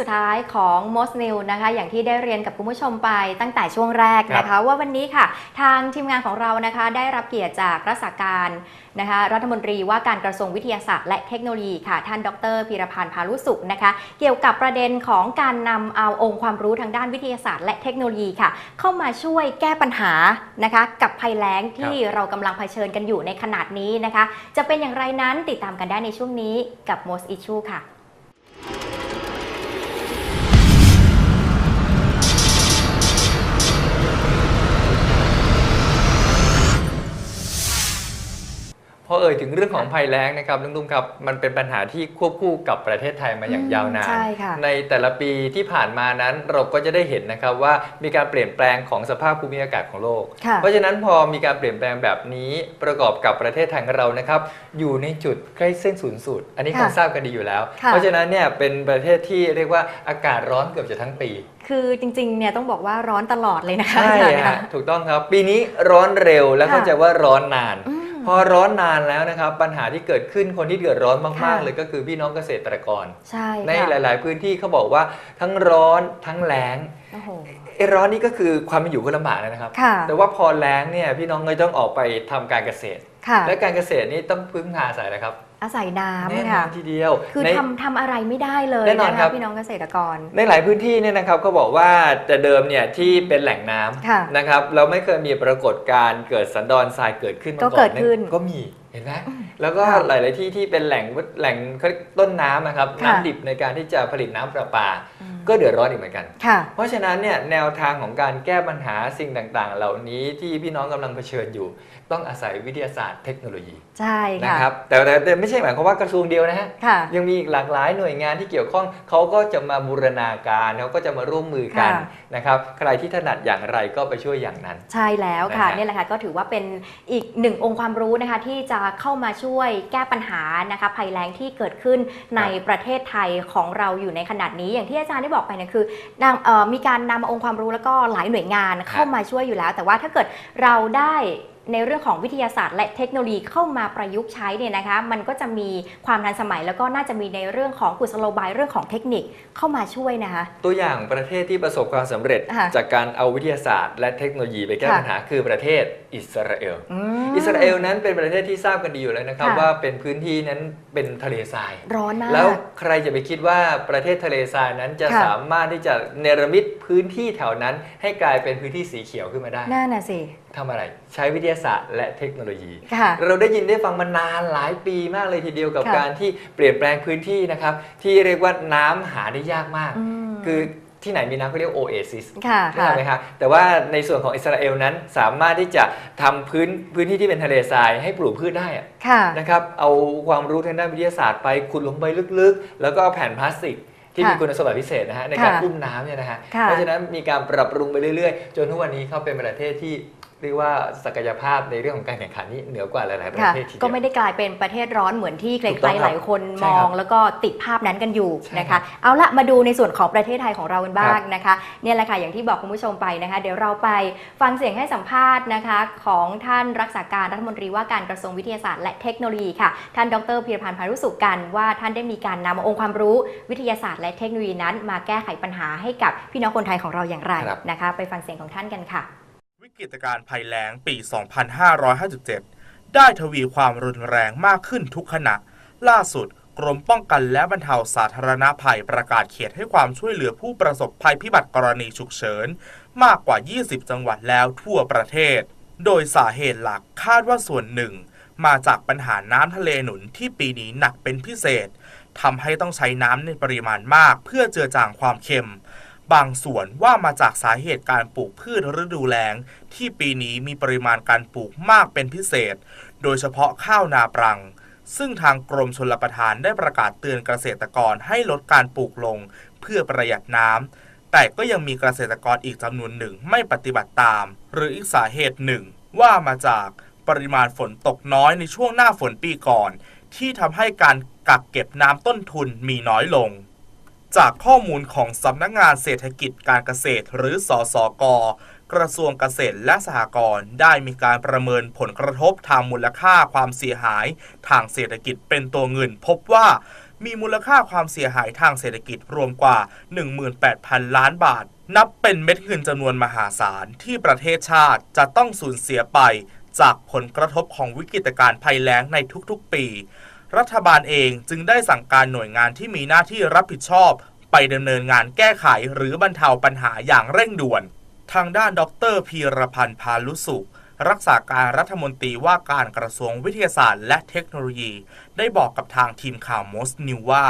สุดท้ายของ Most New นะคะ อย่างที่ได้เรียนกับคุณผู้ชมไปตั้งแต่ช่วงแรกนะคะ ว่าวันนี้ค่ะ ทางทีมงานของเรานะคะได้รับเกียรติจากรักษาการนะคะรัฐมนตรีว่าการกระทรวงวิทยาศาสตร์และเทคโนโลยีค่ะ ท่านดรพีรพันธ์พารุสุขนะคะ เกี่ยวกับประเด็นของการนำเอาองค์ความรู้ทางด้านวิทยาศาสตร์ และเทคโนโลยีค่ะ เข้ามาช่วยแก้ปัญหานะคะ กับภัยแล้งที่เรากำลังเผชิญกันอยู่ในขนาดนี้นะคะ จะเป็นอย่างไรนั้นติดตามกันได้ในช่วงนี้กับ Most Issue ค่ะ พอเอ่ยถึงเรื่องของภัยแล้งนะครับลุงตุ้มครับมันเป็นปัญหาที่ควบคู่กับประเทศไทยมาอย่างอืมยาวนาน ใช่ค่ะ ในแต่ละปีที่ผ่านมานั้นเราก็จะได้เห็นนะครับว่ามีการเปลี่ยนแปลงของสภาพภูมิอากาศของโลก ค่ะ เพราะฉะนั้นพอมีการเปลี่ยนแปลงแบบนี้ประกอบกับประเทศไทยของเรานะครับอยู่ในจุดใกล้เส้นศูนย์สูตร อันนี้คค่ะงทราบกันดีอยู่แล้ว ค่ะ เพราะฉะนั้นเนี่ยเป็นประเทศที่เรียกว่าอากาศร้อนเกือบจะทั้งปี คือจริงๆเนี่ยต้องบอกว่าร้อนตลอดเลยนะคะใช่อาจารย์ฮะค่ะถูกต้องครับ ปีนี้ร้อนเร็วแล้วค่ะ เข้าใจว่าร้อนนาน อืม พอร้อนนานแล้วนะครับ ปัญหาที่เกิดขึ้นคนที่เดือดร้อนมากค่ะๆเลยก็คือพี่น้องเกษตรกร ใช่ในค่ะหลาย ๆ พื้นที่เขาบอกว่าทั้งร้อนทั้งแล้งโอ้โห ไอ้ร้อนนี่ก็คือความเป็นอยู่ก็ลำบากแล้วนะครับ ค่ะ แต่ว่าพอแล้งเนี่ยพี่น้องก็ต้องออกไปทำการเกษตร ค่ะ และการเกษตรนี่ต้องพึ่งพาอาศัยนะครับ อาศัยน้แน่นอำค่ะ นทีเดียวคือใน ทำทำอะไรไม่ได้เลยแน่นอนนะครัคะบ พี่น้องเกษตรกร ในหลายพื้นที่เนี่ยนะครับก็บอกว่าแต่เดิมเนี่ยที่เป็นแหล่งน้ค่ะำนะครับเราไม่เคยมีปรากฏการณ์เกิดสันดอนทรายเกิดขึ้นมาก็ก่อนเกิดขึ้นก็มีเห็นไหมอืมแล้วก็ค่ะหลาย ๆที่ที่เป็นแหล่งแหล่งเขาเรียกต้นน้ำนะครับค่ะน้ำดิบในการที่จะผลิตน้ำประปา อืม ก็เดือดร้อนอีกเหมือนกัน ค่ะ เพราะฉะนั้นเนี่ยแนวทางของการแก้ปัญหาสิ่งต่างๆ เหล่านี้ที่พี่น้องกำลังเผชิญอยู่ ต้องอาศัยวิทยาศาสตร์เทคโนโลยีใช่นะค่ะ ครับแต่แต่แต่ไม่ใช่หมายความว่ากระทรวงเดียวนะฮะ ค่ะ ยังมีอีกหลากหลายหน่วยงานที่เกี่ยวข้องเขาก็จะมาบูรณาการเขาก็จะมาร่วมมือกันค่ะ นะครับใครที่ถนัดอย่างไรก็ไปช่วยอย่างนั้น ใช่แล้วค่ะนะฮะ เนี่ยแหละค่ะก็ถือว่าเป็นอีกหนึ่งองค์ความรู้นะคะที่จะเข้ามาช่วยแก้ปัญหานะคะภัยแล้งที่เกิดขึ้นในประเทศไทยของเราอยู่ในขนาดนี้อย่างที่อาจารย์ได้บอกไปเนี่ยคือนำเอ่อมีการนำองค์ความรู้แล้วก็หลายหน่วยงานเข้ามาช่วยอยู่แล้ว แต่ว่าถ้าเกิดเราได้ในเรื่องของวิทยาศาสตร์ และเทคโนโลยีเข้ามาประยุกต์ใช้เนี่ยนะคะ มันก็จะมีความทันสมัยแล้วก็น่าจะมีในเรื่องของกุศโลบายเรื่องของเทคนิคเข้ามาช่วยนะคะ ตัวอย่างประเทศที่ประสบความสำเร็จ ค่ะจากการเอาวิทยาศาสตร์ และเทคโนโลยีไปแก้ค่ะ ปัญหาคือประเทศ อิสราเอลมอิสราเอลนั้นเป็นประเทศที่ทราบกันดีอยู่แล้วนะครับค่ะว่าเป็นพื้นที่นั้นเป็นทะเลทราย ร้อนมาก แล้วใครจะไปคิดว่าประเทศทะเลทรายนั้นจะค่ะสามารถที่จะเนรมิตพื้นที่แถวนั้น ให้กลายเป็นพื้นที่สีเขียวขึ้นมาได้นั่นน่ะสิทำอะไรใช้วิทยาศาสตร์และเทคโนโลยีค่ะเราได้ยินได้ฟังมานานหลายปีมากเลยทีเดียวกับค่ะการที่เปลี่ยนแปลงพื้นที่นะครับที่เรียกว่าน้ำหาได้ยากมากมคือ ที่ไหนมีน้ำเขาเรียกโอเอซิสค่ะใช่ไหมครับแต่ว่าในส่วนของอิสราเอลนั้นสามารถที่จะทำพื้นพื้นที่ที่เป็นทะเลทรายให้ปลูกพืชได้อะค่ะนะครับเอาความรู้ทางด้านวิทยาศาสตร์ไปขุดลงไปลึกๆ แล้วก็เอาแผ่นพลาสติกที่ค่ะมีคุณสมบัติพิเศษนะฮะในการค่ะอุ้มน้ำเนี่ยนะฮะค่ะเพราะฉะนั้นมีการปรับปรุงไปเรื่อยๆ จนทุกวันนี้เขาเป็นประเทศที่ เรียกว่าศักยภาพในเรื่องของการแข่งขันนี้เหนือกว่าหลาย ๆ ประค่ะเทศทีเดียวก็ไม่ได้กลายเป็นประเทศร้อนเหมือนที่ใคถูกต้รองๆครับหลายคนใช่มคอรังบแล้วก็ติดภาพนั้นกันอยู่ใช่นะครัคะบเอาละมาดูในส่วนของประเทศไทยของเรากันบ้างครับนะคะเนี่ยแหละค่ะอย่างที่บอกคุณผู้ชมไปนะคะ เดี๋ยวเราไปฟังเสียงให้สัมภาษณ์นะคะของท่านรักษาการรัฐมนตรีว่าการกระทรวงวิทยาศาสตร์และเทคโนโลยีค่ะท่านดรพีรพันธ์พารุสุกันว่าท่านได้มีการนำองค์ความรู้วิทยาศาสตร์และเทคโนโลยีนั้น มาแก้ไขปัญหาให้กับพี่น้องคนไทยของเราอย่างไรครับนะคะ ไปฟังเสียงของท่านกันค่ะ วิกฤตการณ์ภัยแล้งปี 2557 ได้ทวีความรุนแรงมากขึ้นทุกขณะ ล่าสุด กรมป้องกันและบรรเทาสาธารณภัยประกาศเขตให้ความช่วยเหลือผู้ประสบภัยพิบัติกรณีฉุกเฉิน มากกว่า 20 จังหวัดแล้วทั่วประเทศ โดยสาเหตุหลักคาดว่าส่วนหนึ่ง มาจากปัญหาน้ำทะเลหนุนที่ปีนี้หนักเป็นพิเศษทำให้ต้องใช้น้ำในปริมาณมากเพื่อเจือจางความเค็ม บางส่วนว่ามาจากสาเหตุการปลูกพืชฤดูแล้ง ที่ปีนี้มีปริมาณการปลูกมากเป็นพิเศษ โดยเฉพาะข้าวนาปรัง ซึ่งทางกรมชลประทานได้ประกาศเตือนเกษตรกรให้ลดการปลูกลง เพื่อประหยัดน้ำแต่ก็ยังมีเกษตรกรอีกจำนวนหนึ่งไม่ปฏิบัติตาม หรืออีกสาเหตุหนึ่ง ว่ามาจากปริมาณฝนตกน้อยในช่วงหน้าฝนปีก่อน ที่ทำให้การกักเก็บน้ำต้นทุนมีน้อยลง จากข้อมูลของสำนักงานเศรษฐกิจการเกษตรหรือสสกกระทรวงเกษตรและสหกรณ์ได้มีการประเมินผลกระทบทางมูลค่าความเสียหาย ทางเศรษฐกิจเป็นตัวเงิน พบว่ามีมูลค่าความเสียหายทางเศรษฐกิจรวมกว่า 18,000 ล้านบาท นับเป็นเม็ดเงินจำนวนมหาศาลที่ประเทศชาติจะต้องสูญเสียไป จากผลกระทบของวิกฤตการณ์ภัยแล้งในทุกๆปี รัฐบาลเองจึงได้สั่งการหน่วยงานที่มีหน้าที่รับผิดชอบ ไปดำเนินงานแก้ไขหรือบรรเทาปัญหาอย่างเร่งด่วน ทางด้านดรพีรพันธ์พาลุสุขรักษาการรัฐมนตรีว่าการกระทรวงวิทยาศาสตร์และเทคโนโลยี ได้บอกกับทางทีมข่าวมอสนิวว่า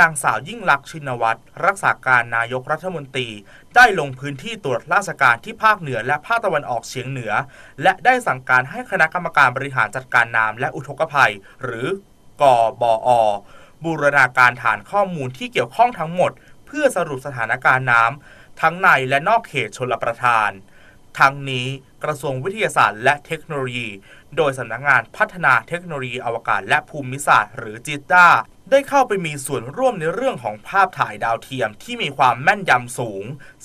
นางสาวยิ่งลักษณ์ชินวัตรรักษาการนายกรัฐมนตรี ได้ลงพื้นที่ตรวจราชการที่ภาคเหนือและภาคตะวันออกเฉียงเหนือ และได้สั่งการให้คณะกรรมการบริหารจัดการน้ำและอุทกภัย หรือ กบอ บูรณาการฐานข้อมูลที่เกี่ยวข้องทั้งหมด เพื่อสรุปสถานการณ์น้ำทั้งในและนอกเขตชลประทาน ทั้งนี้กระทรวงวิทยาศาสตร์และเทคโนโลยี โดยสำนักงานพัฒนาเทคโนโลยีอวกาศและภูมิศาสตร์ หรือจิต้าได้เข้าไปมีส่วนร่วมในเรื่องของภาพถ่ายดาวเทียมที่มีความแม่นยำสูง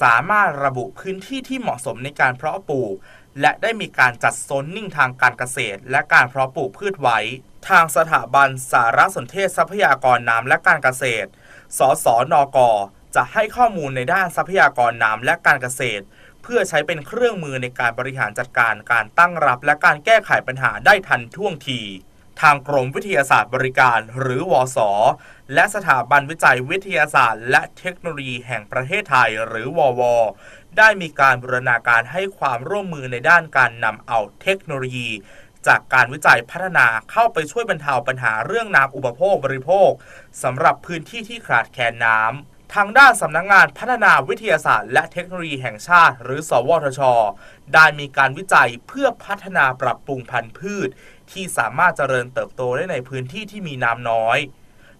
สามารถระบุพื้นที่ที่เหมาะสมในการเพาะปลูก และได้มีการจัดโซนนิ่งทางการเกษตร และการเพาะปลูกพืชไว้ ทางสถาบันสารสนเทศทรัพยากรน้ำและการเกษตร สสนก จะให้ข้อมูลในด้านทรัพยากรน้ำและการเกษตร เพื่อใช้เป็นเครื่องมือในการบริหารจัดการการตั้งรับและการแก้ไขปัญหาได้ทันท่วงที ทางกรมวิทยาศาสตร์บริการ หรือวศและสถาบันวิจัยวิทยาศาสตร์ และเทคโนโลยีแห่งประเทศไทย หรือวว ได้มีการบูรณาการให้ความร่วมมือในด้านการนำเอาเทคโนโลยี จากการวิจัยพัฒนาเข้าไปช่วยบรรเทาปัญหาเรื่องน้ำอุปโภคบริโภคสำหรับพื้นที่ที่ขาดแคลนน้ำทางด้านสำนักงงานพัฒนาวิทยาศาสตร์ และเทคโนโลยีแห่งชาติ หรือ สวทช ได้มีการวิจัยเพื่อพัฒนาปรับปรุงพันธุ์พืช ที่สามารถเจริญเติบโตได้ในพื้นที่ที่มีน้ำน้อย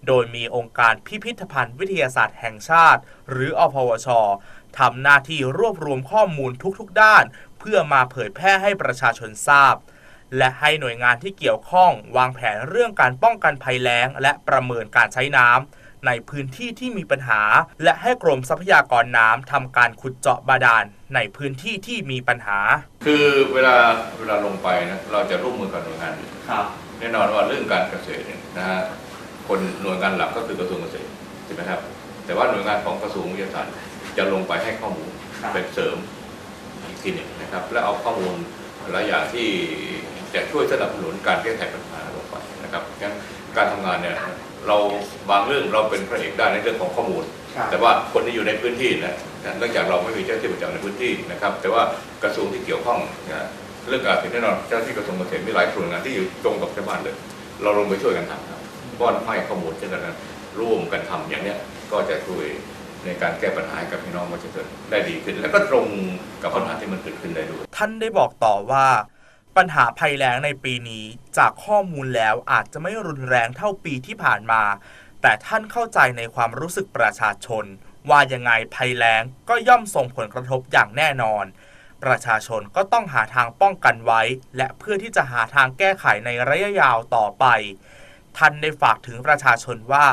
โดยมีองค์การพิพิธภัณฑ์วิทยาศาสตร์แห่งชาติ หรืออพวช ทำหน้าที่รวบรวมข้อมูลทุกๆด้าน เพื่อมาเผยแพร่ให้ประชาชนทราบ และให้หน่วยงานที่เกี่ยวข้องวางแผนเรื่องการป้องกันภัยแล้ง และประเมินการใช้น้ำในพื้นที่ที่มีปัญหา และให้กรมทรัพยากรน้ำทำการขุดเจาะบาดาลในพื้นที่ที่มีปัญหา คือเวลาเวลาลงไปนะเราจะร่วมมือกับหน่วยงานอื่นครับแน่นอนว่าเรื่องการเกษตรเนี่ยนะฮะคนหน่วยงานหลักก็คือกระทรวงเกษตรใช่ไหมครับแต่ว่าหน่วยงานของกระทรวงวิทยาศาสตร์ จะลงไปให้ข้อมูลครับเป็นเสริมอีกทีหนึ่งนะครับ และเอาข้อมูลหลายอย่างที่จะช่วยสนับสนุนการแก้ไขปัญหาลงไปนะครับงั้นการทำงานเนี่ยเราบางเรื่องเราเป็นพระเอกได้ในเรื่องของข้อมูล แต่ว่าคนที่อยู่ในพื้นที่นะเนื่องจากเราไม่มีเจ้าหน้าที่ประจำในพื้นที่นะครับ แต่ว่ากระทรวงที่เกี่ยวข้องนะเรื่องการเกษตรแน่นอนเจ้าหน้าที่กระทรวงเกษตรมีหลายส่วนงานที่อยู่ตรงกับชาวบ้านเลย เราลงไปช่วยกันทำครับป้อนให้ข้อมูลเช่นนั้นร่วมกันทำอย่างเนี้ยก็จะช่วย ในการแก้ปัญหาให้กับพี่น้องประชาชนได้ดีขึ้น แล้วก็ตรงกับปัญหาที่มันเกิดขึ้นได้ด้วย ท่านได้บอกต่อว่า ปัญหาภัยแล้งในปีนี้จากข้อมูลแล้วอาจจะไม่รุนแรงเท่าปีที่ผ่านมา แต่ท่านเข้าใจในความรู้สึกประชาชน ว่ายังไงภัยแล้งก็ย่อมส่งผลกระทบอย่างแน่นอน ประชาชนก็ต้องหาทางป้องกันไว้ และเพื่อที่จะหาทางแก้ไขในระยะยาวต่อไป ท่านได้ฝากถึงประชาชนว่า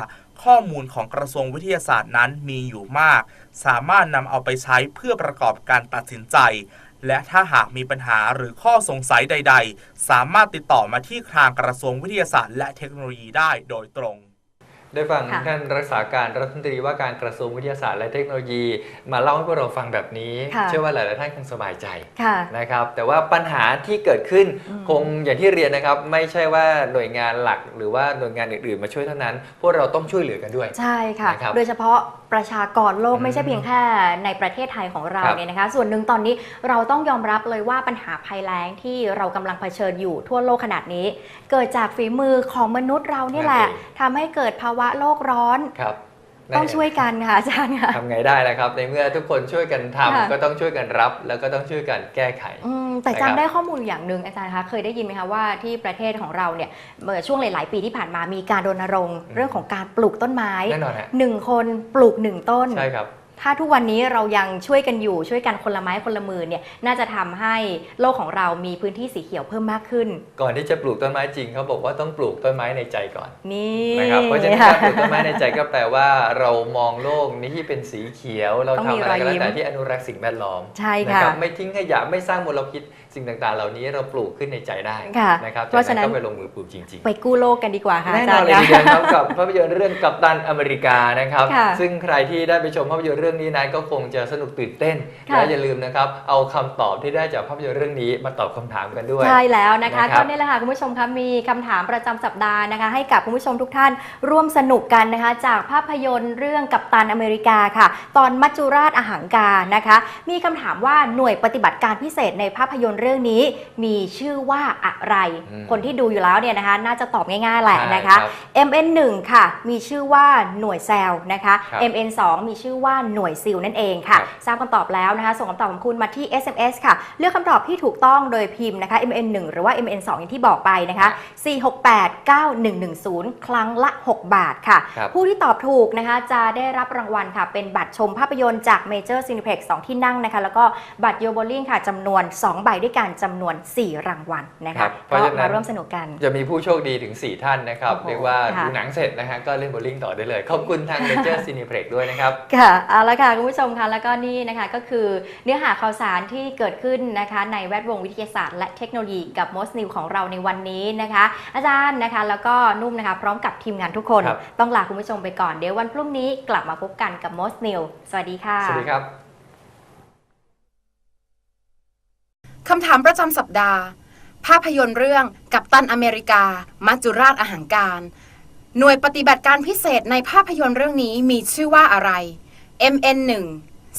ข้อมูลของกระทรวงวิทยาศาสตร์นั้นมีอยู่มาก สามารถนำเอาไปใช้เพื่อประกอบการตัดสินใจ และถ้าหากมีปัญหาหรือข้อสงสัยใด ๆ สามารถติดต่อมาที่ทางกระทรวงวิทยาศาสตร์ และเทคโนโลยีได้โดยตรง ได้ฟังค่ะท่านรักษาการรัฐมนตรีว่าการกระทรวงวิทยาศาสตร์และเทคโนโลยี มาเล่าให้พวกเราฟังแบบนี้ค่ะเชื่อว่าหลายๆท่านคงสบายใจค่ะนะครับ แต่ว่าปัญหาที่เกิดขึ้นอืมคงอย่างที่เรียนนะครับ ไม่ใช่ว่าหน่วยงานหลัก หรือว่าหน่วยงานอื่นๆ มาช่วยเท่านั้น พวกเราต้องช่วยเหลือกันด้วย ใช่ค่ะนะครับโดยเฉพาะประชากรโลกอืมไม่ใช่เพียงแค่ในประเทศไทยของเราครับเนี่ยนะคะ ส่วนหนึ่งตอนนี้เราต้องยอมรับเลยว่าปัญหาภัยแล้งที่เรากำลังเผชิญอยู่ทั่วโลกขนาดนี้ เกิดจากฝีมือของมนุษย์เราเนี่ยแหละนั่นเองทำให้เกิดภาวะโลกร้อนครับ ต้องช่วยกันค่ะอาจารย์ค่ะทำไงได้ล่ะครับ ในเมื่อทุกคนช่วยกันทำค่ะก็ต้องช่วยกันรับ แล้วก็ต้องช่วยกันแก้ไขอืมแต่นะครับจำได้ข้อมูลอย่างหนึ่งอาจารย์คะเคยได้ยินไหมคะว่าที่ประเทศของเราเนี่ยเมื่อช่วงหลาย ๆ ปีที่ผ่านมามีการรณรงค์อืมเรื่องของการปลูกต้นไม้แน่นอนฮะหนึ่งคนปลูกหนึ่งต้นใช่ครับ ถ้าทุกวันนี้เรายังช่วยกันอยู่ช่วยกันคนละไม้คนละมือเนี่ยน่าจะทำให้โลกของเรามีพื้นที่สีเขียวเพิ่มมากขึ้น ก่อนที่จะปลูกต้นไม้จริงเขาบอกว่าต้องปลูกต้นไม้ในใจก่อนนี่นะครับเพราะฉะนั้นค่ะการปลูกต้นไม้ในใจก็แปลว่าเรามองโลกนี้ที่เป็นสีเขียว เราต้องทำมีอะไรก็รอยยิ้แล้วมแต่ที่อนุรักษ์สิ่งแวดล้อมใช่นะค่ะครับไม่ทิ้งขยะไม่สร้างมลพิษ สิ่งต่างๆ เหล่านี้เราปลูกขึ้นในใจได้ค่ะนะครับเพราะฉะนั้นจกก็ไปลงมือปลูกจริงๆ ไปกู้โลกกันดีกว่าค่ะแน่อานอจานรย์เลยนะทีเดียวครับกับภาพยนตร์เรื่องกัปตันอเมริกานะครับค่ะซึ่งใครที่ได้ไปชมภาพยนตร์เรื่องนี้นั้นก็คงจะสนุกตื่นเต้นค่ะและอย่าลืมนะครับเอาคำตอบที่ได้จากภาพยนตร์เรื่องนี้มาตอบคำถามกันด้วย ใช่แล้วนะคะนะครับก็นี่แหละค่ะคุณผู้ชมคะมีคำถามประจำสัปดาห์นะคะ ให้กับคุณผู้ชมทุกท่านร่วมสนุกกันนะคะ จากภาพยนตร์เรื่องกัปตันอเมริกาค่ะ ตอนมัจจุราชอาหารการนะคะ มีคำถามว่าหน่วยปฏิบัติการพิเศษในภาพยนตร์เรื่องนี้มีชื่อว่าอะไรอืมคนที่ดูอยู่แล้วเนี่ยนะคะน่าจะตอบง่ายๆแหละนะคะใช่รับ MN1 ค่ะ มีชื่อว่าหน่วยแซลนะคะครับ MN2 มีชื่อว่าหน่วยซิลนั่นเองค่ะครับทราบคำตอบแล้วนะคะ ส่งคำตอบของคุณมาที่ SMS ค่ะ เลือกคำตอบที่ถูกต้องโดยพิมพ์นะคะ MN1 หรือว่า MN2 อย่างที่บอกไปนะคะ4689110 ครั้งละ 6 บาทค่ะครับผู้ที่ตอบถูกนะคะจะได้รับรางวัลค่ะ เป็นบัตรชมภาพยนตร์จาก Major Cineplex 2 ที่นั่งนะคะ แล้วก็บัตรโยโบลิ่งค่ะจำนวน 2 ใบด้วยกันจำนวน 4 รางวัลนะครัคะบเพก็ราะฉะนั้น มาร่วมสนุกกัน จะมีผู้โชคดีถึง 4 ท่านนะครับ โอ้โหเรียกว่าค่ะ ดูหนังเสร็จนะฮะก็เล่นโบว์ลิ่งต่อได้เลย ขอบคุณทาง Major Cineplex ด้วยนะครับ ค่ะเอาละค่ะคุณผู้ชมคะแล้วก็นี่นะคะก็คือเนื้อหาข่าวสารที่เกิดขึ้นนะคะในแวดวงวิทยาศาสตร์ และเทคโนโลยีกับ Most New ของเราในวันนี้นะคะ อาจารย์นะคะแล้วก็นุ่มนะคะพร้อมกับทีมงานทุกคน ครับ ต้องลาคุณผู้ชมไปก่อนเดี๋ยววันพรุ่งนี้กลับมาพบกันกับ Most New สวัสดีค่ะ สวัสดีครับ คำถามประจำสัปดาห์ ภาพยนตร์เรื่องกัปตันอเมริกา มัจจุราชอาหารการ หน่วยปฏิบัติการพิเศษในภาพยนตร์เรื่องนี้มีชื่อว่าอะไร MN1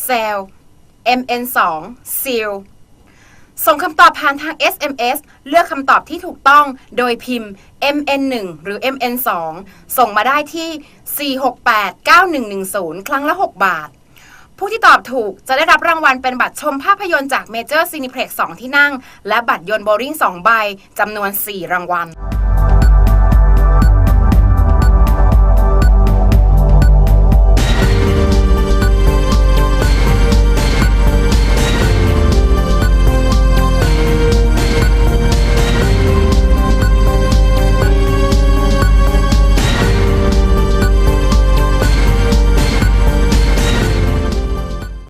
Cell MN2 Seal ส่งคำตอบผ่านทาง SMS เลือกคำตอบที่ถูกต้องโดยพิมพ์ MN1 หรือ MN2 ส่งมาได้ที่ 4689110 ครั้งละ 6 บาท ผู้ที่ตอบถูกจะได้รับรางวัลเป็นบัตรชมภาพยนตร์จาก Major Cineplex 2ที่นั่ง และบัตรยนต์โบลิ่ง2ใบจำนวน 4 รางวัล